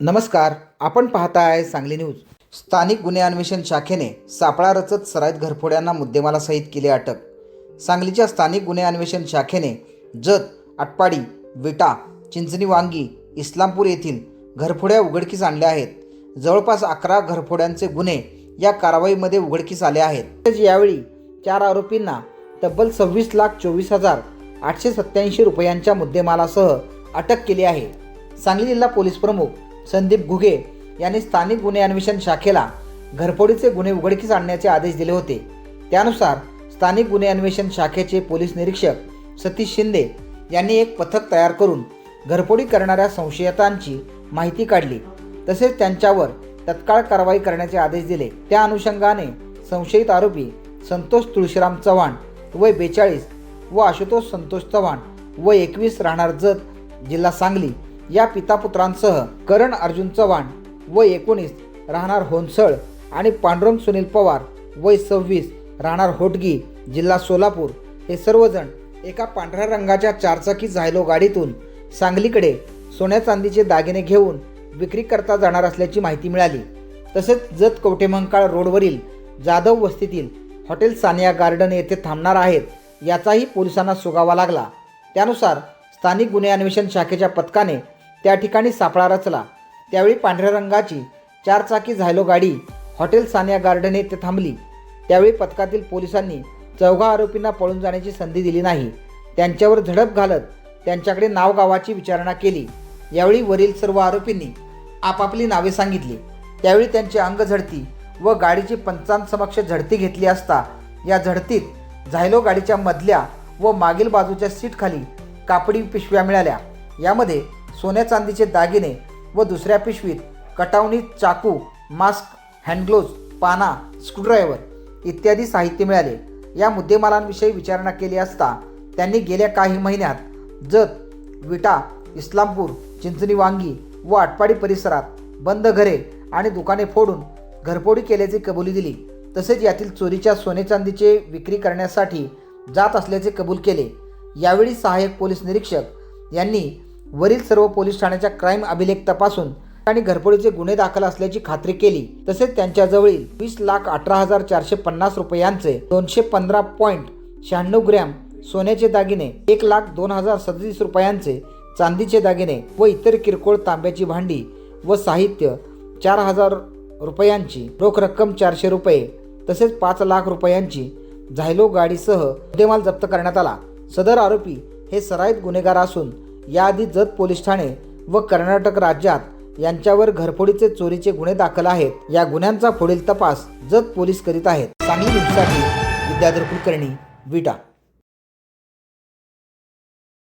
नमस्कार आपण पाहताय सांगली न्यूज. स्थानिक गुन्हे अन्वेषण शाखेने सापळा रचत सराईत घरफोड्यांना मुद्देमालासहित केली अटक. सांगलीच्या स्थानिक गुन्हे अन्वेषण शाखेने जत आटपाडी विटा चिंचणी वांगी इस्लामपूर येथील घरफोड्या उघडकीस आणल्या आहेत. जवळपास अकरा घरफोड्यांचे गुन्हे या कारवाईमध्ये उघडकीस आले आहेत. यावेळी चार आरोपींना तब्बल सव्वीस लाख चोवीस हजार आठशे सत्याऐंशी रुपयांच्या मुद्देमालासह अटक केली आहे. सांगली जिल्हा पोलीस प्रमुख संदीप घुगे यांनी स्थानिक गुन्हे अन्वेषण शाखेला घरफोडीचे गुन्हे उघडकीस आणण्याचे आदेश दिले होते. त्यानुसार स्थानिक गुन्हे अन्वेषण शाखेचे पोलीस निरीक्षक सतीश शिंदे यांनी एक पथक तयार करून घरफोडी करणाऱ्या संशयितांची माहिती काढली. तसेच त्यांच्यावर तत्काळ कारवाई करण्याचे आदेश दिले. त्या अनुषंगाने संशयित आरोपी संतोष तुळशीराम चव्हाण वय बेचाळीस व आशुतोष संतोष चव्हाण व एकवीस राहणार जत जिल्हा सांगली या पितापुत्रांसह करण अर्जुन चव्हाण व एकोणीस राहणार होनसळ आणि पांडुरंग सुनील पवार वय सव्वीस राहणार होटगी जिल्हा सोलापूर. हे सर्वजण एका पांढऱ्या रंगाच्या चारचाकी झायलो गाडीतून सांगलीकडे सोन्या चांदीचे दागिने घेऊन विक्री करता जाणार असल्याची माहिती मिळाली. तसेच जत कवटेमंकाळ रोडवरील जाधव वस्तीतील हॉटेल सानिया गार्डन येथे थांबणार आहेत याचाही पोलिसांना सुगावा लागला. त्यानुसार स्थानिक गुन्हे अन्वेषण शाखेच्या पथकाने त्या ठिकाणी सापळा रचला. त्यावेळी पांढऱ्या रंगाची चारचाकी झायलो गाडी हॉटेल सानिया गार्डन येथे थांबली. त्यावेळी पथकातील पोलिसांनी चौघा आरोपींना पळून जाण्याची संधी दिली नाही. त्यांच्यावर झडप घालत त्यांच्याकडे नाव गावाची विचारणा केली. यावेळी वरील सर्व आरोपींनी आपापली नावे सांगितली. त्यावेळी त्यांची अंग झडती व गाडीची पंचांसमक्ष झडती घेतली असता या झडतीत झायलो गाडीच्या मधल्या व मागील बाजूच्या सीटखाली कापडी पिशव्या मिळाल्या. यामध्ये सोन्या चांदीचे दागिने व दुसऱ्या पिशवीत कटावणी चाकू मास्क हँडग्लोव्ज पाना स्क्रूड्रायव्हर इत्यादी साहित्य मिळाले. या मुद्देमालांविषयी विचारणा केली असता त्यांनी गेल्या काही महिन्यात जत विटा इस्लामपूर चिंचणी वांगी व आटपाडी परिसरात बंद घरे आणि दुकाने फोडून घरफोडी केल्याची कबुली दिली. तसेच यातील चोरीच्या सोने चांदीचे विक्री करण्यासाठी जात असल्याचे कबूल केले. यावेळी सहाय्यक पोलीस निरीक्षक यांनी वरील सर्व पोलीस ठाण्याच्या क्राईम अभिलेख तपासून आणि घरफोडीचे गुन्हे दाखल असल्याची खात्री केली. तसेच त्यांच्याजवळील वीस लाख अठरा हजार चारशे पन्नास रुपयांचे दोनशे पंधरा पॉईंट शहाण्णव ग्रॅम सोन्याचे दागिने एक लाख दोन हजार सदतीस रुपयांचे चांदीचे दागिने व इतर किरकोळ तांब्याची भांडी व साहित्य चार हजार रुपयांची रोख रक्कम चारशे रुपये तसेच पाच लाख रुपयांची झायलो गाडीसह मुद्देमाल जप्त करण्यात आला. सदर आरोपी हे सराईत गुन्हेगार असून याआधी जत पोलीस ठाणे व कर्नाटक राज्यात यांच्यावर घरफोडीचे चोरीचे गुन्हे दाखल आहेत. या गुन्ह्यांचा पुढील तपास जत पोलीस करीत आहेत. सांगली न्यूजसाठी विद्याधर कुलकर्णी विटा.